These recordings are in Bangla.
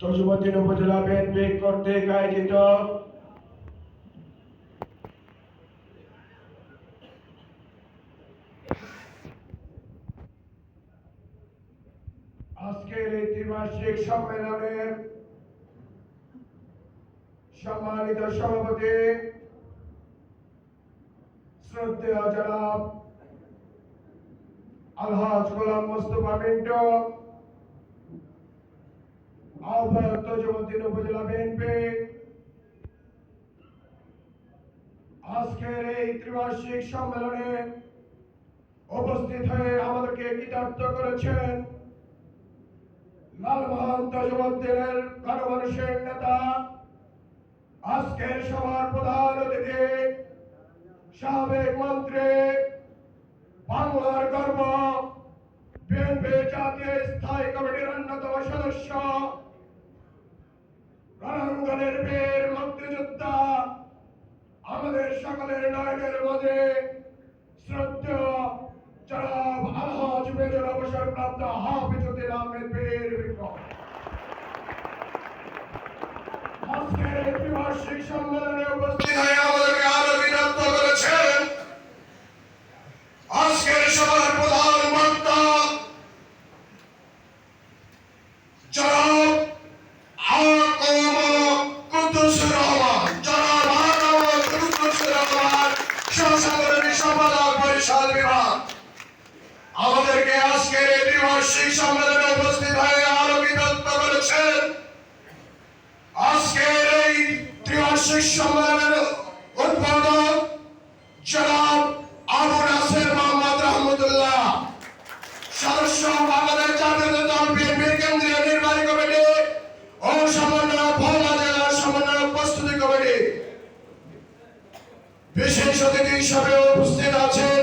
তজুমদ্দিন উপজেলা বিএনপি কর্তৃক আয়োজিত। আজকের এই ত্রিমাসিক সম্মেলনের সম্মানিত সভাপতি, শ্রদ্ধেয় জনাব আলহাজ গোলাম মোস্তফা মিন্টু আহ্বায়ক তজুমদ্দিন উপজেলা বিএনপি আজকের এই ত্রিবার্ষিক সম্মেলনে উপস্থিত হয়ে আমাদেরকে কৃতার্থ করেছেন লালমোহন তজুমদ্দিনের গণমানুষের নেতা, আজকের সভার প্রধান অতিথি, সাবেক মন্ত্রী, বাংলার গর্ব বিএনপি জাতীয় স্থায়ী সকলের নয়নের মধ্যে শ্রদ্ধেয় জনাব সম্মেলনে উপস্থিত হয়ে আমাদেরকে আজকের এই ত্রিবার্ষিক সম্মেলনে উপস্থিত হয়ে আরও বিরক্ত করেছেন। আজকের এই ত্রিবার্ষিক সম্মেলনের উদ্বোধন জনাব আবু নাসের মোহাম্মদ রহমতুল্লাহ, সদস্য বাংলাদেশ জাতীয় দল বিএনপির কেন্দ্রীয় নির্বাহী কমিটি ও সমন্বয় ভোলা জেলার সমন্বয় প্রস্তুতি কমিটি। বিশেষ অতিথি হিসাবে উপস্থিত আছেন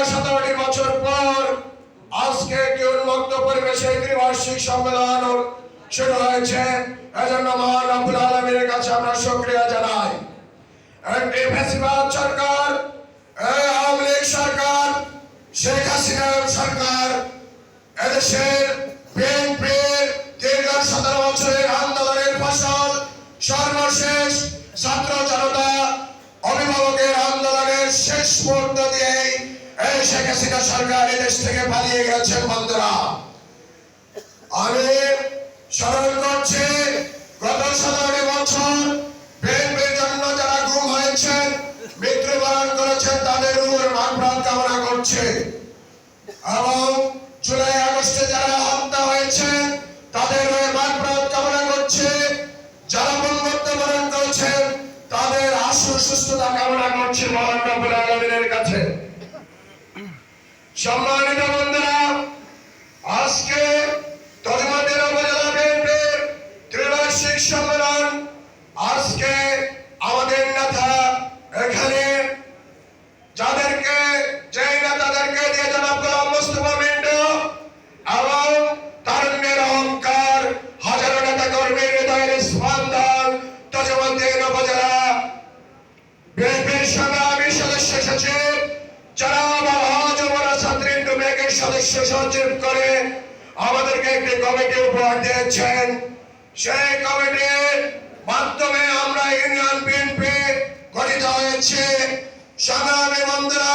দীর্ঘ বছর পর আজকে একটি উন্মুক্ত পরিবেশে ত্রিবার্ষিক সম্মেলন শুরু হয়েছে। এজন্য মহান আব্বুল আলমীর কাছে আমরা শুক্রিয়া জানাই। সরকার সরকার, শেখ হাসিনার সরকার, এদেশের বিএনপির দীর্ঘ সতেরো বছরের আন্দোলনের ফসল, সর্বশেষ ছাত্র জনতা, অভিভাবকের আন্দোলনের শেষ মুহূর্ত দিয়েই এই শেখ হাসিনা সরকার এদেশ থেকে পালিয়ে গেছেন বন্ধুরা। আমি স্মরণ করছি, গত সতেরোটি বছর বিএনপির জন্য যারা গুম হয়েছেন মৃত্যুবরণ করেছেন তাদের উপর মানপ্রাণ কামনা করছে। এবং জুলাই আগস্টে যারা হত্যা হয়েছেন তাদের মানপ্রাণ কামনা করছে। যারা মৃত্যুবরণ করেছেন তাদের আশু সুস্থতা কামনা করছে মহান রব্বুল আলমিনের কাছে। সম্মানিত বন্ধুরা আজকে ব্যাগের সদস্য সচিব করে আমাদেরকে একটি কমিটি উপহার দিয়েছেন। সেই কমিটির মাধ্যমে আমরা ইউনিয়ন বিএনপি গঠিত হয়েছে। সংগ্রামী বন্ধুরা